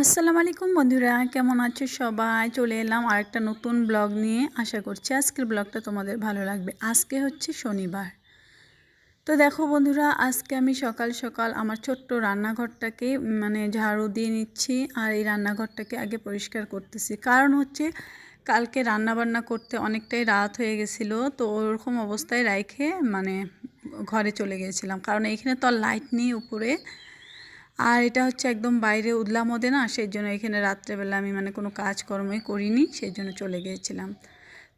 আসসালামু আলাইকুম বন্ধুরা, কেমন আছো সবাই? চলে এলাম আরেকটা নতুন ব্লগ নিয়ে। আশা করছি আজকের ব্লগটা তোমাদের ভালো লাগবে। আজকে হচ্ছে শনিবার। তো দেখো বন্ধুরা, আজকে আমি সকাল সকাল আমার ছোট্ট রান্নাঘরটাকে মানে ঝাড়ু দিয়ে নিচ্ছি আর এই রান্নাঘরটাকে আগে পরিষ্কার করতেছি। কারণ হচ্ছে কালকে রান্না বান্না করতে অনেকটাই রাত হয়ে গেছিল, তো ওরকম অবস্থায় রাইখে মানে ঘরে চলে গিয়েছিলাম কারণ এইখানে তো লাইট নেই উপরে। আর এটা হচ্ছে একদম বাইরে উদলা মদে না সেই জন্য এখানে রাত্রেবেলা আমি মানে কোনো কাজকর্মই করিনি সেই জন্য চলে গিয়েছিলাম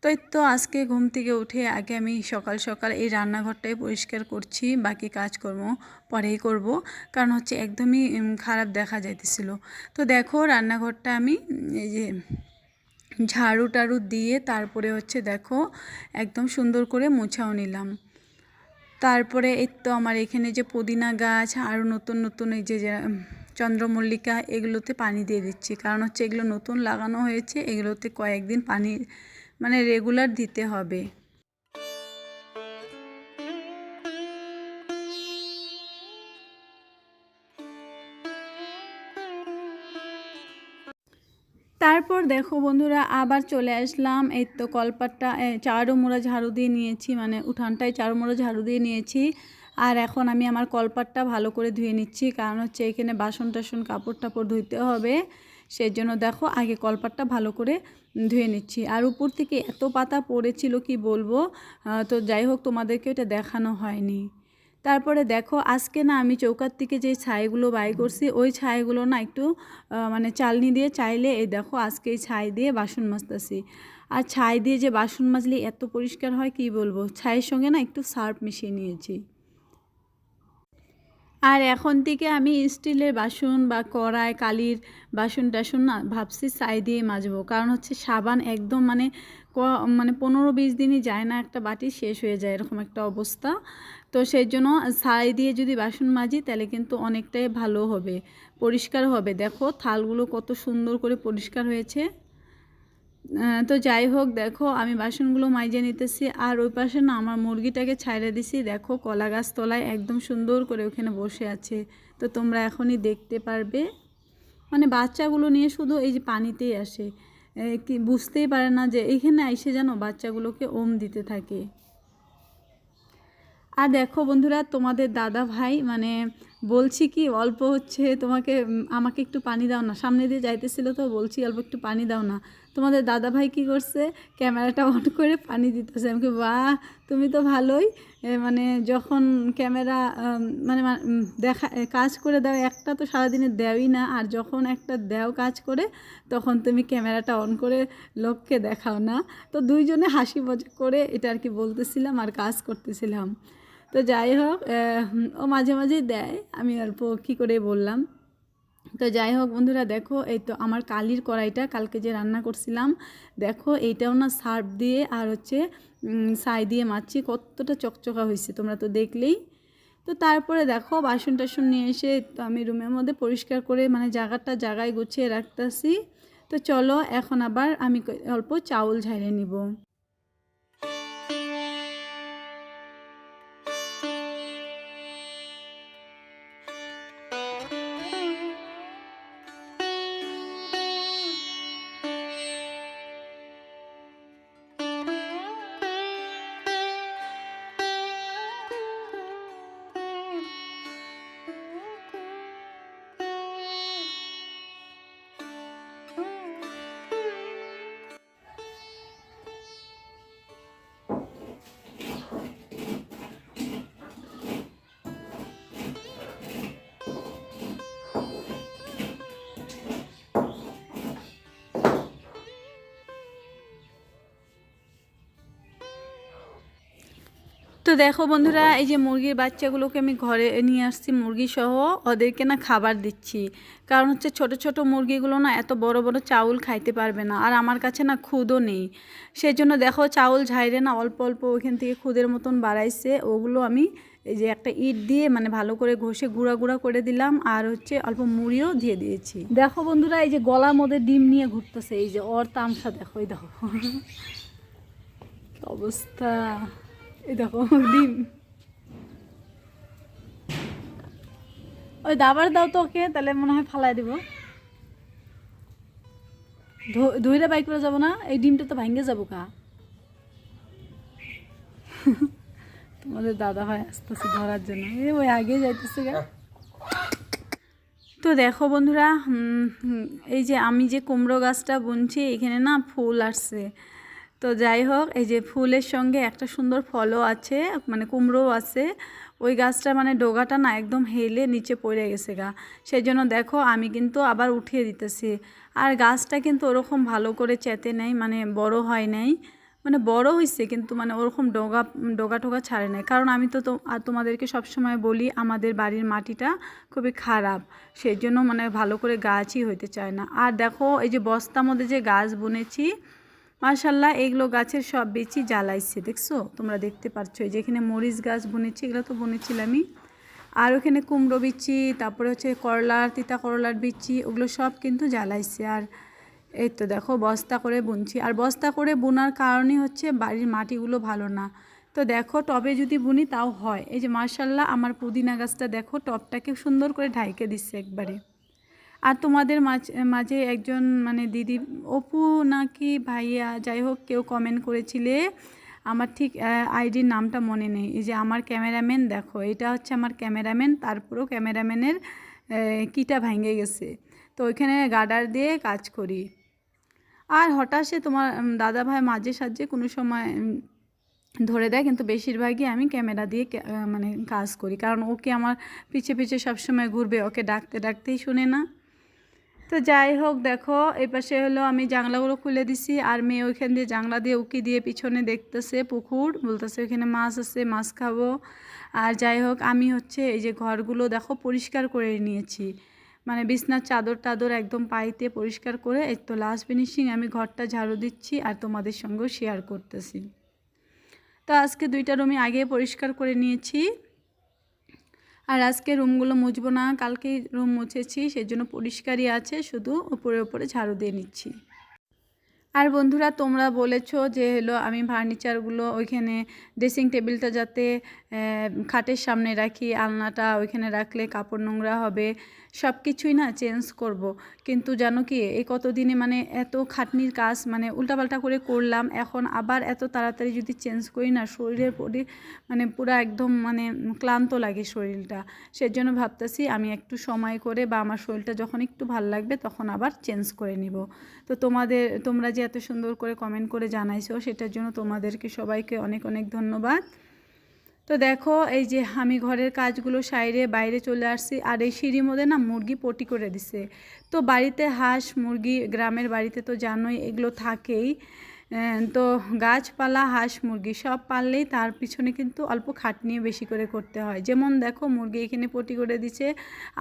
তো এই তো আজকে ঘুম থেকে উঠে আগে আমি সকাল সকাল এই রান্নাঘরটাই পরিষ্কার করছি, বাকি কাজকর্ম পরেই করব, কারণ হচ্ছে একদমই খারাপ দেখা যাইতেছিল। তো দেখো রান্নাঘরটা আমি, এই যে ঝাড়ু টাড়ু দিয়ে তারপরে হচ্ছে দেখো একদম সুন্দর করে মুছাও নিলাম। তারপরে এই তো আমার এখানে যে পুদিনা গাছ আরও নতুন নতুন এই যে চন্দ্রমল্লিকা, এগুলোতে পানি দিয়ে দিচ্ছি। কারণ হচ্ছে এগুলো নতুন লাগানো হয়েছে, এগুলোতে কয়েকদিন পানি মানে রেগুলার দিতে হবে। তারপর দেখো বন্ধুরা, আবার চলে আসলাম। এই তো কলপাটটা চারো মোড়া ঝাড়ু দিয়ে নিয়েছি মানে উঠানটায় চারো মোড়া ঝাড়ু দিয়ে নিয়েছি। আর এখন আমি আমার কলপাটটা ভালো করে ধুয়ে নিচ্ছি, কারণ হচ্ছে এখানে বাসন টাসন, কাপড় টাপড় ধুইতে হবে। সেই জন্য দেখো, আগে কলপাটটা ভালো করে ধুয়ে নিচ্ছি। আর উপর থেকে এত পাতা পড়েছিল, কি বলব? তো যাই হোক, তোমাদেরকে এটা দেখানো হয়নি। তারপরে দেখো, আজকে না আমি চৌকার থেকে যে ছাইগুলো বাই করছি, ওই ছাইগুলো না একটু মানে চালনি দিয়ে চাইলে, এই দেখো আজকে এই ছাই দিয়ে বাসন মাজতেছি। আর ছাই দিয়ে যে বাসন মাজলে এত পরিষ্কার হয় কি বলব? ছাইয়ের সঙ্গে না একটু সার্ফ মিশিয়ে নিয়েছি। আর এখন থেকে আমি স্টিলের বাসন বা কড়াই, কালির বাসন টাসন না, ভাবছি ছাই দিয়ে মাজবো। কারণ হচ্ছে সাবান একদম মানে ক মানে পনেরো বিশ দিনই যায় না, একটা বাটি শেষ হয়ে যায় এরকম একটা অবস্থা। তো সেই জন্য ছাই দিয়ে যদি বাসন মাজি তাহলে কিন্তু অনেকটাই ভালো হবে, পরিষ্কার হবে। দেখো থালগুলো কত সুন্দর করে পরিষ্কার হয়েছে। তো যাই হোক, দেখো, আমি বাসনগুলো মাইজে নিতেছি, আর ওই পাশে না আমার মুরগিটাকে ছাইড়ে দিছি। দেখো, কলা গাছ তলায় একদম সুন্দর করে ওখানে বসে আছে। তো তোমরা এখনই দেখতে পারবে। মানে বাচ্চাগুলো নিয়ে শুধু এই যে পানিতেই আসে। কি বুঝতেই পারে না যে এখানে এসে যেন বাচ্চাগুলোকে ওম দিতে থাকে। আর দেখো বন্ধুরা, তোমাদের দাদা ভাই মানে বলছি কি, অল্প হচ্ছে, তোমাকে আমাকে একটু পানি দাও না। সামনে দিয়ে যাইতেছিল তো বলছি, অল্প একটু পানি দাও না। তোমাদের দাদা ভাই কী করছে, ক্যামেরাটা অন করে পানি দিতেছে। আমাকে বাহ, তুমি তো ভালোই। মানে যখন ক্যামেরা মানে দেখা কাজ করে দাও, একটা তো সারাদিনে দেওই না। আর যখন একটা দেও কাজ করে, তখন তুমি ক্যামেরাটা অন করে লোককে দেখাও না। তো দুইজনে হাসি মজা করে এটা আর কি বলতেছিলাম আর কাজ করতেছিলাম। তো যাই হোক ও মাঝে মাঝেই দেয়। আমি অল্প কী করে বললাম। তো যাই হোক বন্ধুরা, দেখো, এই তো আমার কালির কড়াইটা কালকে যে রান্না করছিলাম, দেখো, এইটাও না সার্ফ দিয়ে আর হচ্ছে ছাই দিয়ে মাছি কতটা চকচকা হয়েছে, তোমরা তো দেখলেই। তো তারপরে দেখো বাসন টাসন নিয়ে এসে তো আমি রুমের মধ্যে পরিষ্কার করে মানে জায়গাটা জায়গায় গুছিয়ে রাখতেছি। তো চলো, এখন আবার আমি অল্প চাউল ঝাড়ে নিব। দেখো বন্ধুরা, এই যে মুরগির বাচ্চাগুলোকে আমি ঘরে নিয়ে আসছি মুরগি সহ ওদেরকে না খাবার দিচ্ছি। কারণ হচ্ছে ছোট ছোট মুরগিগুলো না এত বড় বড় চাউল খাইতে পারবে না, আর আমার কাছে না খুদও নেই। সেই জন্য দেখো চাউল ঝাইরে না অল্প অল্প ওইখান থেকে খুদের মতন বাড়াইছে, ওগুলো আমি এই যে একটা ইট দিয়ে মানে ভালো করে ঘষে গুঁড়া গুঁড়া করে দিলাম, আর হচ্ছে অল্প মুড়িও দিয়ে দিয়েছি। দেখো বন্ধুরা, এই যে গলার মধ্যে ডিম নিয়ে ঘুরতেছে, এই যে ওর তামসা দেখো, এই দেখো। অবস্থা। দেখো, ডিম। ওই দাবার দাও তাহলে মনে হয় ফালাই দিব। বাইক করে যাব না, এই ডিমটা তো ভাঙ্গে যাব কা তোমাদের দাদা হয় আসতেছে ধরার জন্য। এ, ওই আগে যাইতেছে গা। তো দেখো বন্ধুরা এই যে আমি যে কুমড়ো গাছটা বুনছি, এখানে না ফুল আসছে। তো যাই হোক, এই যে ফুলের সঙ্গে একটা সুন্দর ফলও আছে মানে কুমড়োও আছে। ওই গাছটা মানে ডোগাটা না একদম হেলে নিচে পড়ে গেছে গা। সেই জন্য দেখো আমি কিন্তু আবার উঠিয়ে দিতেছি। আর গাছটা কিন্তু ওরকম ভালো করে চেতে নেই মানে বড় হয় নাই। মানে বড় হয়েছে কিন্তু মানে ওরকম ডোগা ডোগা টোগা ছাড়ে নাই। কারণ আমি তো আর তোমাদেরকে সবসময় বলি, আমাদের বাড়ির মাটিটা খুবই খারাপ। সেই জন্য মানে ভালো করে গাছই হইতে চায় না। আর দেখো এই যে বস্তার মধ্যে যে গাছ বুনেছি মাশাল্লাহ এগুলো গাছের সব বেচি জ্বালাইছে, দেখছ? তোমরা দেখতে পাচ্ছ এই যে এখানে মরিচ গাছ বুনেছি, এগুলো তো বুনেছিলামই আর ওখানে কুমড়ো বিচি, তারপরে হচ্ছে করলার, তিতা করলার বিচি, ওগুলো সব কিন্তু জ্বালাইছে। আর এই তো দেখো, বস্তা করে বুনছি। আর বস্তা করে বোনার কারণই হচ্ছে বাড়ির মাটিগুলো ভালো না। তো দেখো, টবে যদি বুনি তাও হয়। এই যে মার্শাল্লাহ আমার পুদিনা গাছটা দেখো, টবটাকে সুন্দর করে ঢাইকে দিচ্ছে একবারে। আর তোমাদের মাঝ- একজন মানে দিদি, অপু নাকি ভাইয়া, যাই হোক কেউ কমেন্ট করেছিলে, আমার ঠিক আইডির নামটা মনে নেই, এই যে আমার ক্যামেরাম্যান দেখো, এটা হচ্ছে আমার ক্যামেরাম্যান, তারপরেও ক্যামেরাম্যানের কিটা ভেঙে গেছে, তো ওইখানে গার্ডার দিয়ে কাজ করি। আর হঠাৎ সে তোমার দাদা ভাই মাঝে সাঝে কোনো সময় ধরে দেয়, কিন্তু বেশিরভাগই আমি ক্যামেরা দিয়ে মানে কাজ করি, কারণ ওকে আমার পিছে পিছে সবসময় ঘুরবে, ওকে ডাকতে ডাকতেই শুনে না। তো যাই হোক, দেখো, এই পাশে হলো আমি জানলাগুলো খুলে দিছি, আর মেয়ে ওইখান দিয়ে জানলা দিয়ে উকি দিয়ে পিছনে দেখতেছে পুকুর, বলতেছে ওইখানে মাছ আছে, মাছ খাব। আর যাই হোক, আমি হচ্ছে এই যে ঘরগুলো দেখো পরিষ্কার করে নিয়েছি। মানে বিছনার চাদর টাদর একদম পাইতে পরিষ্কার করে, এই তো লাস্ট ফিনিশিং আমি ঘরটা ঝাড়ু দিচ্ছি আর তোমাদের সঙ্গেও শেয়ার করতেছি। তো আজকে দুইটা রুমই আগে পরিষ্কার করে নিয়েছি। আর আজকে রুমগুলো মুছবো না, কালকে রুম মুছেছি সেই জন্য পরিষ্কারই আছে, শুধু উপরে উপরে ঝাড়ু দিয়ে নিচ্ছি। আর বন্ধুরা, তোমরা বলেছ যে, হলো, আমি ফার্নিচারগুলো ওইখানে ড্রেসিং টেবিলটা যাতে খাটের সামনে রাখি, আলনাটা ওইখানে রাখলে কাপড় নোংরা হবে সব কিছুই না চেঞ্জ করব। কিন্তু জানো কি, এই কতদিনে মানে এত খাটনির কাজ মানে উল্টাপাল্টা করে করলাম, এখন আবার এত তাড়াতাড়ি যদি চেঞ্জ করি না, শরীরের পরি মানে পুরো একদম মানে ক্লান্ত লাগে শরীরটা। সেজন্য ভাবতেছি আমি একটু সময় করে বা আমার শরীরটা যখন একটু ভালো লাগবে, তখন আবার চেঞ্জ করে নিব। তো তোমাদের, তোমরা যে এত সুন্দর করে কমেন্ট করে জানাইছো, সেটার জন্য তোমাদেরকে সবাইকে অনেক অনেক ধন্যবাদ। তো দেখো, এই যে আমি ঘরের কাজগুলো সাইরে বাইরে চলে আসছি, আর এই সিঁড়ির মধ্যে না মুরগি পটি করে দিছে। তো বাড়িতে হাঁস, মুরগি, গ্রামের বাড়িতে তো জানোই এগুলো থাকেই। তো গাছপালা, হাঁস, মুরগি সব পাললেই তার পিছনে কিন্তু অল্প খাটনিও বেশি করে করতে হয়। যেমন দেখো, মুরগি এখানে পটি করে দিছে,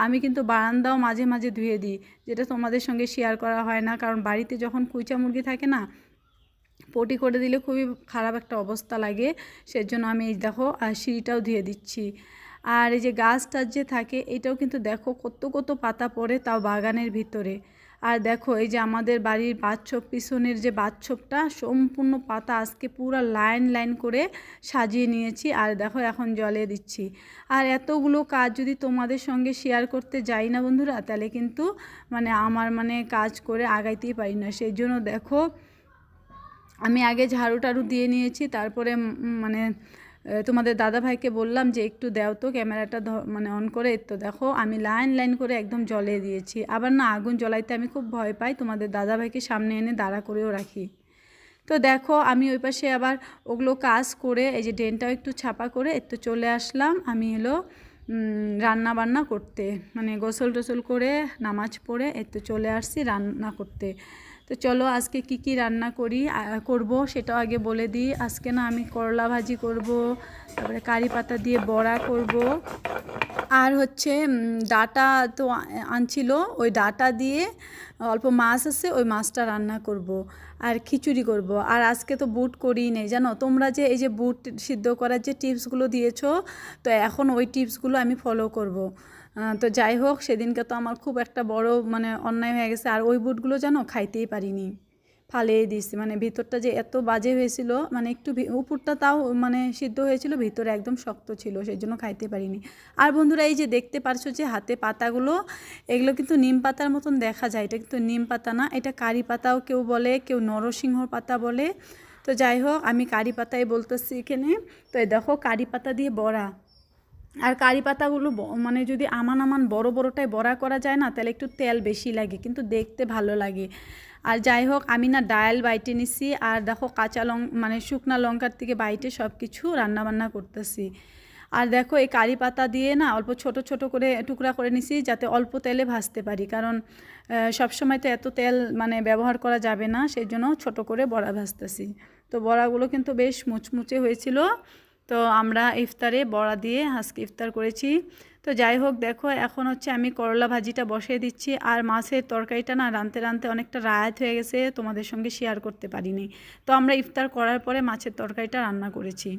আমি কিন্তু বারান্দাও মাঝে মাঝে ধুয়ে দিই, যেটা তোমাদের সঙ্গে শেয়ার করা হয় না, কারণ বাড়িতে যখন কুইচা মুরগি থাকে না পটি করে দিলে খুবই খারাপ একটা অবস্থা লাগে। সেজন্য আমি এই দেখো আর সিঁড়িটাও ধুয়ে দিচ্ছি। আর এই যে গাছটা যে থাকে, এটাও কিন্তু দেখো কত কত পাতা পড়ে তাও বাগানের ভিতরে। আর দেখো, এই যে আমাদের বাড়ির বাথছপ পিছনের যে বাথছপটা সম্পূর্ণ পাতা আজকে পুরো লাইন লাইন করে সাজিয়ে নিয়েছি। আর দেখো, এখন জলে দিচ্ছি। আর এতগুলো কাজ যদি তোমাদের সঙ্গে শেয়ার করতে যাই না বন্ধুরা, তাহলে কিন্তু মানে আমার মানে কাজ করে আগাইতেই পারি না। সেই জন্য দেখো আমি আগে ঝাড়ু টাড়ু দিয়ে নিয়েছি, তারপরে মানে তোমাদের দাদা ভাইকে বললাম যে একটু দাও তো ক্যামেরাটা মানে অন করে, তো দেখো আমি লাইন লাইন করে একদম জলে দিয়েছি। আবার না, আগুন জ্বলাইতে আমি খুব ভয় পাই, তোমাদের দাদা ভাইকে সামনে এনে দাঁড়া করেও রাখি। তো দেখো আমি ওই পাশে আবার ওগুলো কাজ করে, এই যে ড্রেনটাও একটু ছাপা করে একটু চলে আসলাম আমি এলো রান্না বান্না করতে। মানে গোসল টোসল করে, নামাজ পড়ে একটু চলে আসছি রান্না করতে। তো চলো আজকে কি কি রান্না করি করব সেটাও আগে বলে দিই। আজকে না আমি করলা ভাজি করব, তারপরে কারি পাতা দিয়ে বড়া করব। আর হচ্ছে ডাটা তো আনছিল, ওই ডাটা দিয়ে অল্প মাছ আছে, ওই মাছটা রান্না করব আর খিচুড়ি করব। আর আজকে তো বুট করিই নেই, জানো? তোমরা যে, এই যে বুট সিদ্ধ করার যে টিপসগুলো দিয়েছ, তো এখন ওই টিপসগুলো আমি ফলো করব। তো যাই হোক, সেদিনকে তো আমার খুব একটা বড় মানে অন্যায় হয়ে গেছে। আর ওই বুটগুলো যেন খাইতেই পারিনি। ফালিয়ে দিয়েছি। মানে ভিতরটা যে এত বাজে হয়েছিল মানে একটু উপরটা তাও মানে সিদ্ধ হয়েছিল, ভিতরে একদম শক্ত ছিল সেই জন্য খাইতে পারিনি। আর বন্ধুরা, এই যে দেখতে পারছ যে হাতে পাতাগুলো, এগুলো কিন্তু নিম পাতার মতন দেখা যায়। এটা কিন্তু নিম পাতা না, এটা কারি পাতাও কেউ বলে, কেউ নরসিংহর পাতা বলে। তো যাই হোক, আমি কারি পাতাই বলতেছি এখানে। তো দেখো, কারি পাতা দিয়ে বড়া। আর কারি পাতাগুলো মানে যদি আমান আমান বড় বড়টাই বড়া করা যায় না, তাহলে একটু তেল বেশি লাগে, কিন্তু দেখতে ভালো লাগে। আর যাই হোক, আমি না ডায়াল বাইটে নিছি, আর দেখো কাঁচা লং মানে শুকনা লঙ্কার থেকে বাইটে সব কিছু রান্নাবান্না করতেছি। আর দেখো এই কারি পাতা দিয়ে না অল্প ছোট ছোট করে টুকরা করে নিছি, যাতে অল্প তেলে ভাজতে পারি। কারণ সব সময় তো এত তেল মানে ব্যবহার করা যাবে না, সেই জন্য ছোট করে বড়া ভাজতেছি। তো বড়াগুলো কিন্তু বেশ মুচমুচে হয়েছিল। তো আমরা ইফতারে বড়া দিয়ে আজকে ইফতার করেছি। তো যাই হোক, দেখো এখন হচ্ছে আমি করলা ভাজিটা বসিয়ে দিচ্ছি। আর মাছের তরকারিটা না রানতে রানতে অনেকটা রায়াত হয়ে গেছে, তোমাদের সঙ্গে শেয়ার করতে পারিনি। তো আমরা ইফতার করার পরে মাছের তরকারিটা রান্না করেছি।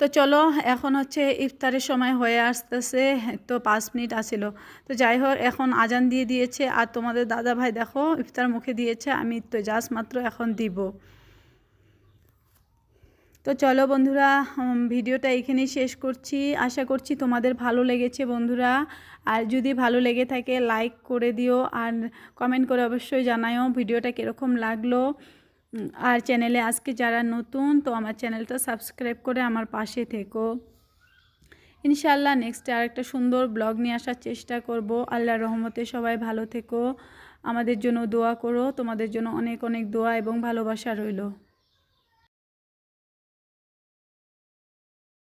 তো চলো, এখন হচ্ছে ইফতারের সময় হয়ে আসতেছে, তো পাঁচ মিনিট আসিল তো যাই হোক, এখন আজান দিয়ে দিয়েছে। আর তোমাদের দাদা ভাই দেখো, ইফতার মুখে দিয়েছে। আমি তো জাস্ট মাত্র এখন দিব। তো চলো বন্ধুরা ভিডিওটা এখানেই শেষ করছি। আশা করছি তোমাদের ভালো লেগেছে বন্ধুরা। আর যদি ভালো লেগে থাকে লাইক করে দিও আর কমেন্ট করে অবশ্যই জানাও ভিডিওটা কীরকম লাগল। আর চ্যানেলে আজকে যারা নতুন, তো আমার চ্যানেলটা সাবস্ক্রাইব করে আমার পাশে থেকো। ইনশাল্লাহ নেক্সটে আরেকটা সুন্দর ব্লগ নিয়ে আসার চেষ্টা করব। আল্লাহর রহমতে সবাই ভালো থেকো। আমাদের জন্য দোয়া করো। তোমাদের জন্য অনেক অনেক দোয়া এবং ভালোবাসা রইল।